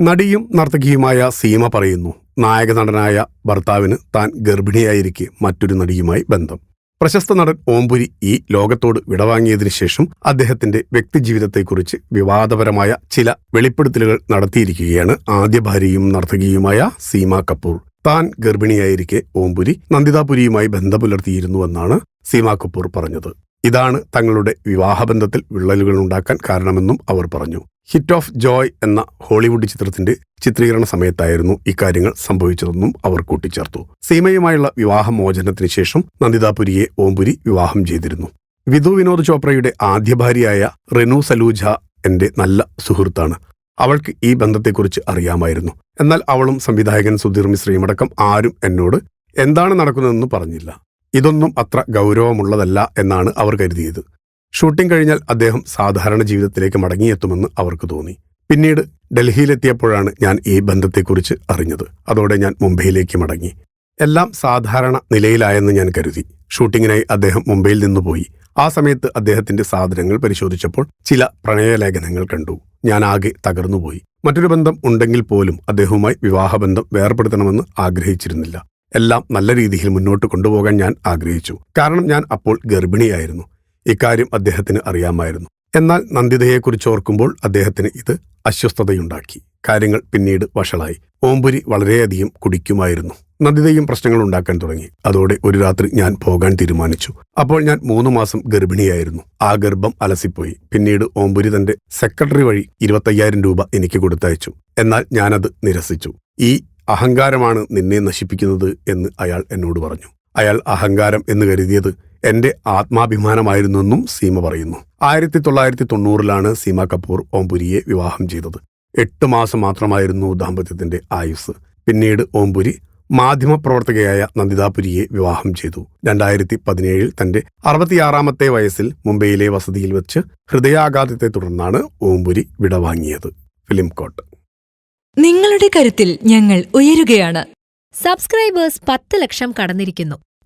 നടിയും നർത്തകിയുമായ സീമ പറയുന്നു നായക നടനായ ഭർത്താവിന് താൻ ഗർഭിണിയായിരിക്കെ മറ്റൊരു നടിയുമായി ബന്ധം. പ്രശസ്ത നടൻ ഓംപുരി ഈ ലോകത്തോട് വിടവാങ്ങിയതിനു ശേഷം അദ്ദേഹത്തിന്റെ വ്യക്തിജീവിതത്തെക്കുറിച്ച് വിവാദപരമായ ചില വെളിപ്പെടുത്തലുകൾ നടത്തിയിരിക്കുകയാണ് ആദ്യ ഭാര്യയും നർത്തകിയുമായ സീമ കപൂർ. താൻ ഗർഭിണിയായിരിക്കെ ഓംപുരി നന്ദിതാപുരിയുമായി ബന്ധം പുലർത്തിയിരുന്നുവെന്നാണ് സീമ കപൂർ പറഞ്ഞത്. ഇതാണ് തങ്ങളുടെ വിവാഹബന്ധത്തിൽ വിള്ളലുകൾ ഉണ്ടാക്കാൻ കാരണമെന്നും അവർ പറഞ്ഞു. ഹിറ്റ് ഓഫ് ജോയ് എന്ന ഹോളിവുഡ് ചിത്രത്തിന്റെ ചിത്രീകരണ സമയത്തായിരുന്നു ഇക്കാര്യങ്ങൾ സംഭവിച്ചതെന്നും അവർ കൂട്ടിച്ചേർത്തു. സീമയുമായുള്ള വിവാഹമോചനത്തിന് ശേഷം നന്ദിതാപുരിയെ ഓംപുരി വിവാഹം ചെയ്തിരുന്നു. വിധു വിനോദ് ചോപ്രയുടെ ആദ്യ ഭാര്യയായ റെനു സലൂജ എന്റെ നല്ല സുഹൃത്താണ്. അവൾക്ക് ഈ ബന്ധത്തെക്കുറിച്ച് അറിയാമായിരുന്നു. എന്നാൽ അവളും സംവിധായകൻ സുധീർ മിശ്രയുമടക്കം ആരും എന്നോട് എന്താണ് നടക്കുന്നതെന്ന് പറഞ്ഞില്ല. ഇതൊന്നും അത്ര ഗൗരവമുള്ളതല്ല എന്നാണ് അവർ കരുതിയത്. ഷൂട്ടിംഗ് കഴിഞ്ഞാൽ അദ്ദേഹം സാധാരണ ജീവിതത്തിലേക്ക് മടങ്ങിയെത്തുമെന്ന് അവർക്ക് തോന്നി. പിന്നീട് ഡൽഹിയിലെത്തിയപ്പോഴാണ് ഞാൻ ഈ ബന്ധത്തെക്കുറിച്ച് അറിഞ്ഞത്. അതോടെ ഞാൻ മുംബൈയിലേക്ക് മടങ്ങി. എല്ലാം സാധാരണ നിലയിലായെന്ന് ഞാൻ കരുതി. ഷൂട്ടിങ്ങിനായി അദ്ദേഹം മുംബൈയിൽ നിന്ന് പോയി. ആ സമയത്ത് അദ്ദേഹത്തിന്റെ സാധനങ്ങൾ പരിശോധിച്ചപ്പോൾ ചില പ്രണയലേഖനങ്ങൾ കണ്ടു. ഞാൻ ആകെ തകർന്നുപോയി. മറ്റൊരു ബന്ധം ഉണ്ടെങ്കിൽ പോലും അദ്ദേഹവുമായി വിവാഹബന്ധം വേർപെടുത്തണമെന്ന് ആഗ്രഹിച്ചിരുന്നില്ല. എല്ലാം നല്ല രീതിയിൽ മുന്നോട്ട് കൊണ്ടുപോകാൻ ഞാൻ ആഗ്രഹിച്ചു. കാരണം ഞാൻ അപ്പോൾ ഗർഭിണിയായിരുന്നു. ഇക്കാര്യം അദ്ദേഹത്തിന് അറിയാമായിരുന്നു. എന്നാൽ നന്ദിതയെക്കുറിച്ച് ഓർക്കുമ്പോൾ അദ്ദേഹത്തിന് ഇത് അസ്വസ്ഥതയുണ്ടാക്കി. കാര്യങ്ങൾ പിന്നീട് വഷളായി. ഓംപുരി വളരെയധികം കുടിക്കുമായിരുന്നു. നന്ദിതയും പ്രശ്നങ്ങൾ ഉണ്ടാക്കാൻ തുടങ്ങി. അതോടെ ഒരു രാത്രി ഞാൻ പോകാൻ തീരുമാനിച്ചു. അപ്പോൾ ഞാൻ മൂന്ന് മാസം ഗർഭിണിയായിരുന്നു. ആ ഗർഭം അലസിപ്പോയി. പിന്നീട് ഓംപുരി തന്റെ സെക്രട്ടറി വഴി ഇരുപത്തയ്യായിരം രൂപ എനിക്ക് കൊടുത്തയച്ചു. എന്നാൽ ഞാനത് നിരസിച്ചു. ഈ അഹങ്കാരമാണ് നിന്നെ നശിപ്പിക്കുന്നത് എന്ന് അയാൾ എന്നോട് പറഞ്ഞു. അയാൾ അഹങ്കാരം എന്ന് കരുതിയത് എന്റെ ആത്മാഭിമാനമായിരുന്നെന്നും സീമ പറയുന്നു. ആയിരത്തി തൊള്ളായിരത്തി തൊണ്ണൂറിലാണ് സീമ കപൂർ ഓംപുരിയെ വിവാഹം ചെയ്തത്. എട്ട് മാസം മാത്രമായിരുന്നു ദാമ്പത്യത്തിന്റെ ആയുസ് പിന്നീട് ഓംപുരി മാധ്യമപ്രവർത്തകയായ നന്ദിതാപുരിയെ വിവാഹം ചെയ്തു. രണ്ടായിരത്തി പതിനേഴിൽ തന്റെ അറുപത്തിയാറാമത്തെ വയസ്സിൽ മുംബൈയിലെ വസതിയിൽ വെച്ച് ഹൃദയാഘാതത്തെ തുടർന്നാണ് ഓംപുരി വിടവാങ്ങിയത് ഫിലിം കോട്ട്. നിങ്ങളുടെ കരുത്തിൽ ഞങ്ങൾ ഉയരുകയാണ്. സബ്സ്ക്രൈബേഴ്സ് പത്ത് ലക്ഷം കടന്നിരിക്കുന്നു.